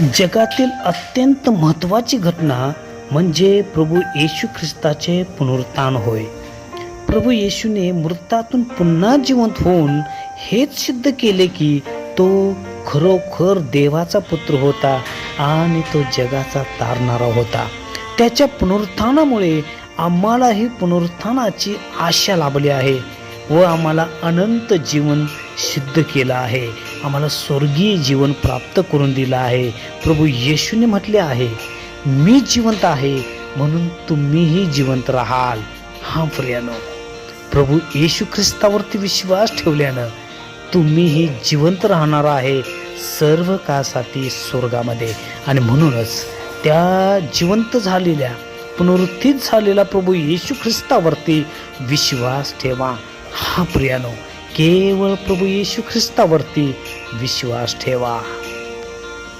जगातील अत्यंत महत्त्वाची घटना म्हणजे प्रभू येशू ख्रिस्ताचे पुनरुत्थान होय. प्रभू येशूने मृतातून पुन्हा जिवंत होऊन हेच सिद्ध केले की तो खरोखर देवाचा पुत्र होता आणि तो जगाचा तारणारा होता. त्याच्या पुनरुत्थानामुळे आम्हालाही पुनरुत्थानाची आशा लाभली आहे व आम्हाला अनंत जीवन सिद्ध केलं आहे. आम्हाला स्वर्गीय जीवन प्राप्त करून दिलं आहे. प्रभू येशूने म्हटले आहे मी जिवंत आहे म्हणून तुम्हीही जिवंत राहाल. हा प्रियानो प्रभू येशू ख्रिस्तावरती विश्वास ठेवल्यानं तुम्हीही जिवंत राहणार आहे सर्व काळसाठी स्वर्गामध्ये. आणि म्हणूनच त्या जिवंत झालेल्या पुनरुत्थित झालेला प्रभू येशू ख्रिस्तावरती विश्वास ठेवा. हा प्रियानो केवळ प्रभू येशू ख्रिस्तावरती विश्वास ठेवा.